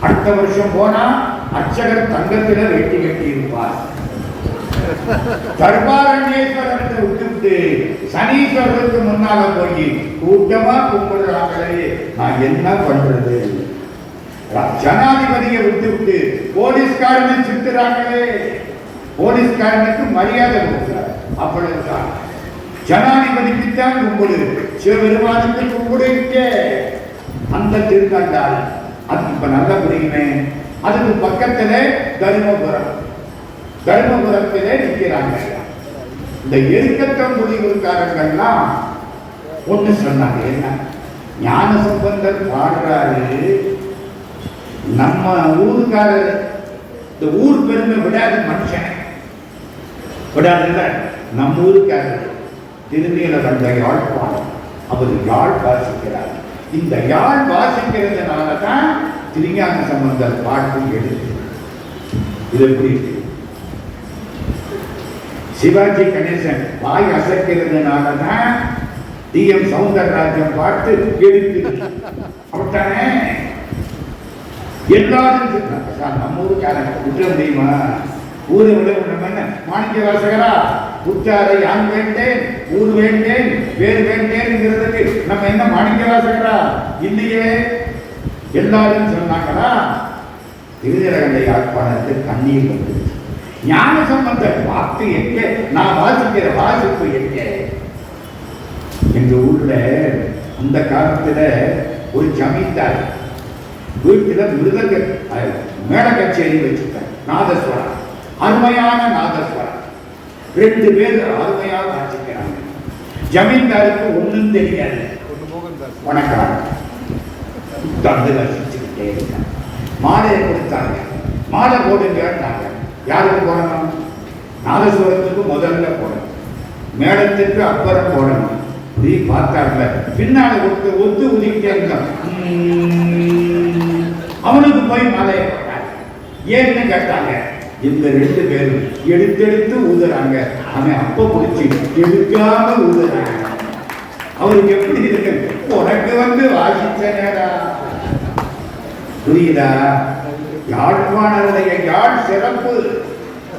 அடுத்த வருஷம் போனா அர்ச்சகர் தங்கத்துல வெட்டி வெட்டி இருப்பார் தர்பாரண்யேஸ்வரத்தை விட்டுவிட்டு சனீஸ்வரருக்கு முன்னால போய் கூட்டமா கும்பிடுறாங்களே நான் என்ன பண்றது? ஜனாதிபதியை விட்டுவிட்டு போலீஸ்காரனை சித்துறாங்களே. போலீஸ்காரனுக்கு மரியாதை கொடுக்கிறார். அப்படித்தான். ஜனாதிபதிக்கு தான் கும்பிடு. சிவபெருமானுக்கு கும்பிடு அந்த திருநண்டாள் அது இப்ப நல்லா புரியுமே அதுக்கு பக்கத்துல தருமபுரம். தர்மபுரத்திலே நிற்கிறாங்க இந்த எருக்கத்தம் முடிவுக்காரங்கள்லாம் ஒண்ணு சொன்னாங்க என்ன? ஞான சம்பந்தர் பாடுறாரு. நம்ம ஊருக்காரர் இந்த ஊர் பெருமை விடாது மனுஷன். விடாதுல்ல நம்ம ஊருக்காரர். திருநீல வந்த யாழ்ப்பாணம். அவர் யாழ் வாசிக்கிறார். இந்த யாழ் வாசிக்கிறதுனால தான் திருஞான சம்பந்தர் பாட்டு எடுத்து இது எப்படி சிவாஜி கணேசன் வாய் அசைக்கிறதுனால தான் டி எம் சவுந்தரராஜன் பாட்டு எடுத்து. அப்படித்தானே? எல்லாரும் சார் நம்ம ஊருக்காரன் விட்டுற முடியுமா ஊரை விட நம்ம என்ன? மாணிக்க வாசகரா? உச்சாரை யான் வேண்டேன்? ஊர் வேண்டேன்? வேறு வேண்டேன்ங்கிறதுக்கு நம்ம என்ன மாணிக்க வாசகரா? இல்லையே. எல்லாரும் சொன்னாங்களா? திருநிலகண்ட யாழ்ப்பாணத்து கண்ணீர் வந்துருச்சு ஞான சம்பந்தர் வாக்கு எங்கே? நான் வாசிக்கிற வாசிப்பு எங்கே? எங்க ஊர்ல அந்த காலத்துல ஒரு ஜமீன்தார் வீட்டுல மிருதங்க மேள கச்சேரி வச்சிருக்காங்க நாதஸ்வரம் அருமையான நாதஸ்வரம் ரெண்டு பேர் அருமையாக வாசிக்கிறாங்க. ஜமீன்தாருக்கு ஒண்ணும் தெரியாது. வணக்கம். உட்கார்ந்து வசிச்சுக்கிட்டே இருக்காங்க மாலையை கொடுத்தாங்க மாலை போடுங்கன்னாங்க யாருக்கு போடணும்? நாதஸ்வரத்துக்கு முதல்ல போடணும். மேடத்துக்கு அப்புறம் போடணும். இப்படி பார்த்தாங்க பின்னால் கொடுத்து ஒத்து உதிக்கிட்டே இருந்தான் அவனுக்கு போய் மாலையை போட்டாங்க ஏன்னு கேட்டாங்க. இந்த ரெண்டு பேரும் எடுத்தெடுத்து ஊதுறாங்க. அவன் அப்ப பிடிச்சி எடுக்காம ஊதுறாங்க அவருக்கு எப்படி இருக்கு? உனக்கு வந்து வாசிச்சனேடா. புரியுதா? யாழ்ப்பாணருடைய யாழ் சிறப்பு.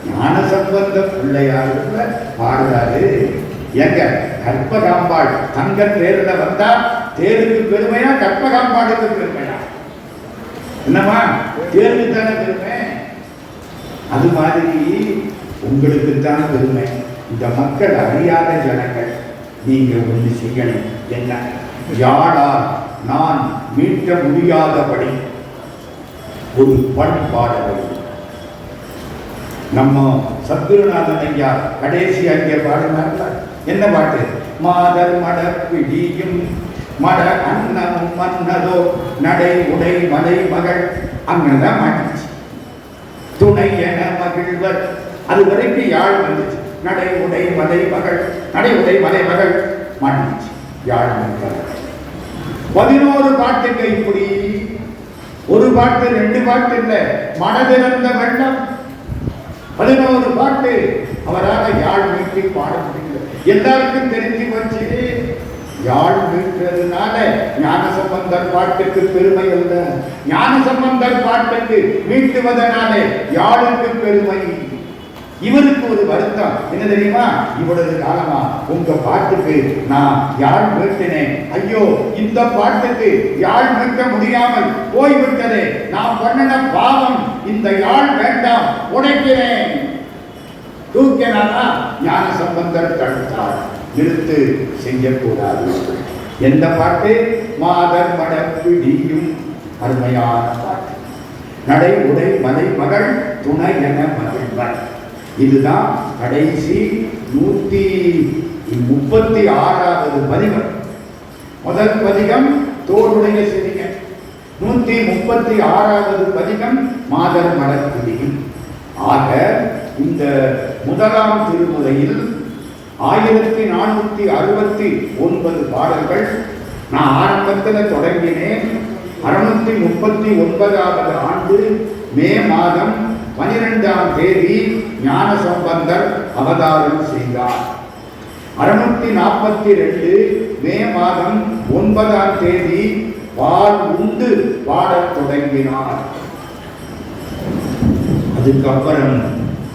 ஞான சம்பந்த பிள்ளையாருல பாடுறாரு. எங்க கற்பகாம்பாள் தங்க தேர்ல வந்தா தேருக்கு பெருமையா கற்பகாம்பாளுக்கு பெருமையா? என்னமா தேர்வு தானே பெருமை? அது மாதிரி உங்களுக்கு தான் பெருமை. இந்த மக்கள் அறியாத ஜனங்கள். நீங்க ஒன்று செய்யணும். என்ன? யாழால் நான் மீட்க முடியாதபடி ஒரு பண் நம்ம சத்குருநாதன் ஐயா கடைசி ஐயா பாடினார்ல என்ன பாட்டு? மாதர் மட பிடியும் மட அன்னமும் மன்னதோ நடை உடை மலை மகள் அங்கதான் மாட்டிச்சு. துணை என மகிழ்வர் அது வரைக்கும் யாழ் வந்துச்சு. நடை உடை மலை மகள் நடை உடை மலை மகள் மாட்டிச்சு. யாழ் வந்தார் பதினோரு பாட்டுக்கு இப்படி ஒரு பாட்டு ரெண்டு பாட்டு இல்லை. மனதிறந்த வண்ணம். பதினோரு பாட்டு. அவராக யாழ் மீட்டி பாட முடியல. எல்லாருக்கும் தெரிஞ்சு வச்சு யாழ் மீட்டதுனால ஞான சம்பந்தர் பாட்டுக்கு பெருமை அல்ல ஞான சம்பந்தர் பாட்டுக்கு மீட்டுவதனாலே யாழுக்கு பெருமை இவருக்கு ஒரு வருத்தம். என்ன தெரியுமா? இவ்வளவு காலமா உங்க பாட்டுக்கு நான் யாழ் மீட்டினேன் ஐயோ இந்த பாட்டுக்கு யாழ் மீட்ட முடியாமல் போய்விட்டதே. நான் பண்ணின பாவம் இந்த யாழ் வேண்டாம் உடைக்கிறேன். தூக்கினாரா? ஞான சம்பந்தர் தடுத்தார். நிறுத்து செய்யக்கூடாது. எந்த பாட்டு? மாதர் மடப்பிடியும் அருமையான பாட்டு. நடை உடை மலை மகள் துணை என மகிழ்வர். இதுதான் கடைசி நூத்தி முப்பத்தி ஆறாவது பதிகம். முதல் பதிகம் தோளுடைய சிறியன் நூத்தி முப்பத்தி ஆறாவது பதிகம் மாதர் மலர்பிடியும் ஆக இந்த முதலாம் திருமுறையில் ஆயிரத்தி நானூத்தி அறுபத்தி ஒன்பது பாடல்கள் நான் ஆரம்பத்தில் தொடங்கினேன். அறுநூத்தி முப்பத்தி ஒன்பதாவது ஆண்டு மே மாதம் பனிரெண்டாம் தேதி ஞான சம்பந்தர் அவதாரம் செய்தார். அறுநூத்தி நாற்பத்தி ரெண்டு மே மாதம் ஒன்பதாம் தேதி பால் உண்டு பாடத் தொடங்கினார். அதுக்கப்புறம்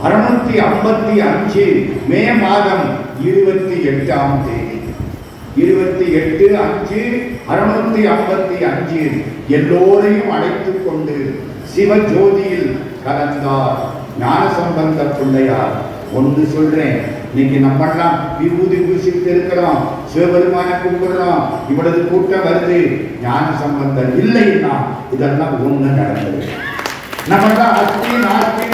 அறுநூத்தி ஐம்பத்தி அஞ்சு மே மாதம் இருபத்தி எட்டாம் தேதி. இருபத்தி எட்டு அஞ்சு அறுநூத்தி ஐம்பத்தி அஞ்சு எல்லோரையும் அழைத்துக் கொண்டு சிவஜோதியில் கலந்தார். ஞானசம்பந்த பிள்ளையார் ஒன்று சொல்றேன். இன்னைக்கு நம்மெல்லாம் விபூதி பூசிட்டு இருக்கிறோம். சிவபெருமான கும்பிடுறோம். இவ்வளவு கூட்டம் வருது. ஞான சம்பந்தம் இல்லைன்னா இதெல்லாம் ஒண்ணு நடந்தது. நம்ம தான் அஸ்தி நாஸ்தி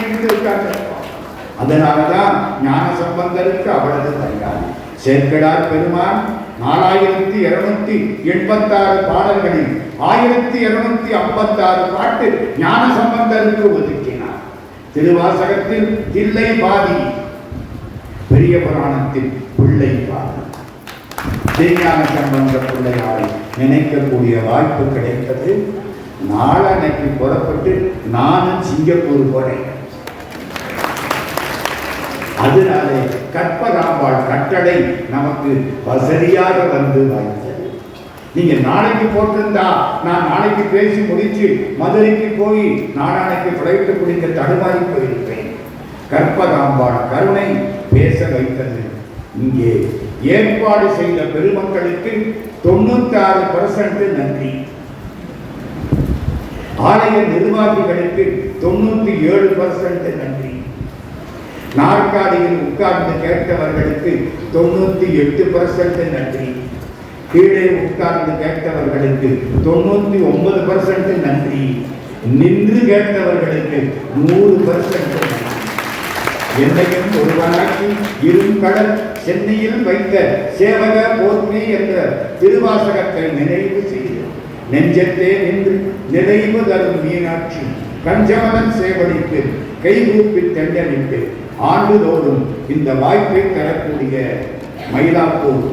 அதனாலதான் ஞான சம்பந்தருக்கு அவ்வளவு தயாரி. சேர்க்கடார் பெருமான் நாலாயிரத்தி இருநூத்தி எண்பத்தாறு பாடல்களில் ஆயிரத்தி இருநூத்தி ஐம்பத்தாறு பாட்டு ஞான சம்பந்தருக்கு ஒதுக்கினார். திருவாசகத்தில் தில்லை பாதி பெரிய புராணத்தில் பிள்ளை பாதி. திருஞான சம்பந்த பிள்ளையாரை நினைக்கக்கூடிய வாய்ப்பு கிடைத்தது. நாளன்னைக்கு புறப்பட்டு நானும் சிங்கப்பூர் போறேன். அதனாலே கற்பராம்பாள் கட்டளை நமக்கு வசதியாக வந்து வாய்ப்பு நீங்க நாளைக்கு போட்டிருந்தா நான் நாளைக்கு பேசி முடிச்சு மதுரைக்கு போய் நாளானைக்கு பிழைத்து குடிக்க தடுமாறி போயிருப்பேன். கற்பகாம்பான கருணை பேச வைத்தது. இங்கே ஏற்பாடு செய்த பெருமக்களுக்கு தொண்ணூத்தி ஆறு பர்சன்ட் நன்றி. ஆலய நிர்வாகிகளுக்கு தொண்ணூத்தி ஏழு பர்சன்ட் நன்றி. நாற்காலியில் உட்கார்ந்து கேட்டவர்களுக்கு தொண்ணூத்தி எட்டு பர்சன்ட் நன்றி. கீழே உட்கார்ந்து கேட்டவர்களுக்கு தொண்ணூத்தி ஒன்பது பர்சன்ட் நன்றி. நின்று கேட்டவர்களுக்கு நூறு பர்சன்ட் என்னையும் என்னையும் வழக்கு இருங்கடல் சென்னையில் வைத்த சேவக போற்றி என்ற திருவாசகத்தை நினைவு செய்து நெஞ்சத்தே நின்று நிறைவு தரும் மீனாட்சி கஞ்சமதன் சேவடித்து கைகூப்பி தண்டனிட்டு ஆண்டுதோறும் இந்த வாய்ப்பை தரக்கூடிய மயிலாப்பூர்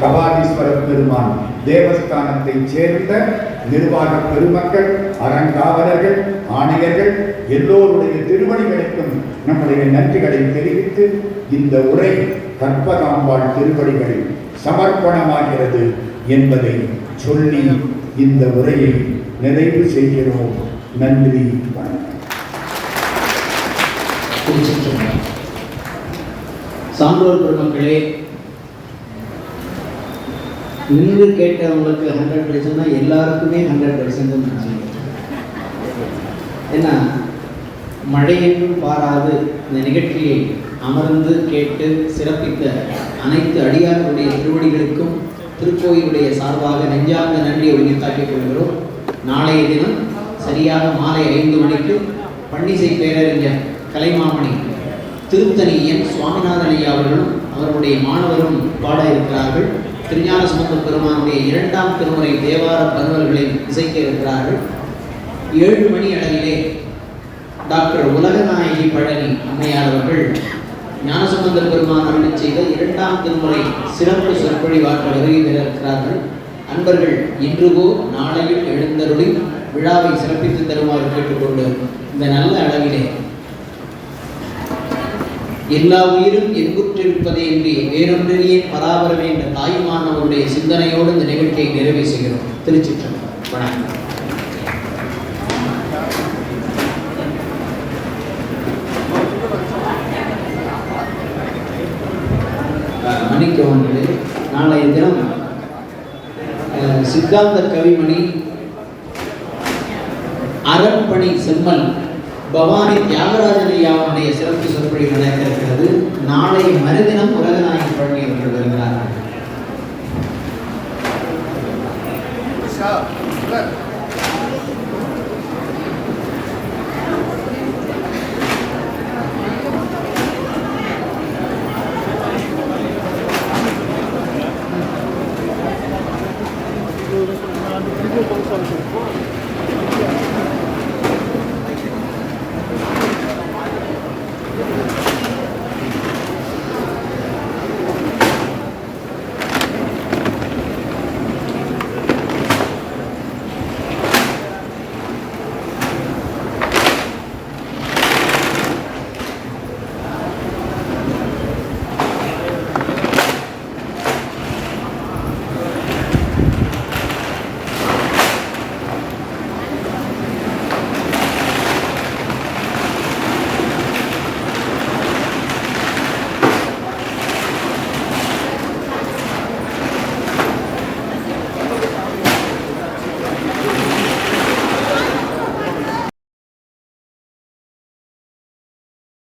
கபாலீஸ்வர பெருமான் தேவஸ்தானத்தைச் சேர்ந்த நிர்வாக பெருமக்கள் அறங்காவலர்கள் ஆணையர்கள் எல்லோருடைய திருவடிகளுக்கும் நம்முடைய நன்றிகளை தெரிவித்து இந்த உரை கற்பகாம்பாள் திருவடிகள் சமர்ப்பணமாகிறது என்பதை சொல்லி இந்த உரையை நிறைவு செய்கிறோம். நன்றி வணக்கம். சான்றோர் பெருமக்களே நின்று கேட்டவங்களுக்கு ஹண்ட்ரட் பர்சன்ட்னா எல்லாருக்குமே ஹண்ட்ரட் பர்சன்ட் நான் சொல்லுவேன் ஏன்னா மழையென்றும் பாராது. இந்த நிகழ்ச்சியை அமர்ந்து கேட்டு சிறப்பித்த அனைத்து அடியார்களுடைய திருவடிகளுக்கும் திருக்கோயிலுடைய சார்பாக நெஞ்சார்ந்த நன்றியை உயிர்த்தாக்கிக் கொள்கிறோம். நாளைய தினம் சரியாக மாலை ஐந்து மணிக்கு பன்னிசை பேரறிஞர் கலைமாமணி திருத்தணி என் சுவாமிநாதன் ஐயா அவர்களும் அவருடைய மாணவரும் பாட இருக்கிறார்கள். திருஞான சம்பந்த பெருமானுடைய இரண்டாம் திருமுறை தேவார பகவல்களை இசைக்க இருக்கிறார்கள் ஏழு மணி அளவிலே டாக்டர் உலகநாயகி பழனி அம்மையார் அவர்கள் ஞானசம்பந்தர் பெருமான் அருளி செய்த இரண்டாம் திருமுறை சிறப்பு சொற்பொழிவாற்ற வருகை இருக்கிறார்கள் அன்பர்கள் இன்றுவோ நாளையும் எழுந்தருளி விழாவை சிறப்பித்து தருமாறு கேட்டுக்கொண்டு இந்த நல்ல அளவிலே எல்லா உயிரும் எங்குற்றிருப்பதே என்று வேறொன்றிலேயே பராபரமே என்ற தாயுமானவருடைய சிந்தனையோடு இந்த நிகழ்ச்சியை நிறைவு செய்கிறோம். திருச்சிற்றம்பலம். வணக்கம். அஹ், மன்னிக்கவர்களே நாளைய தினம் அஹ், சித்தாந்த கவிமணி அரண்பணி செம்மல் பவானி தியாகராஜன் ஐயாவுடைய சிறப்பு சொற்பொழிவு நடக்க இருக்கிறது நாளை மறுதினம் உலகநாயகி பழனி அவர்கள் வருகிறார்கள் Sir.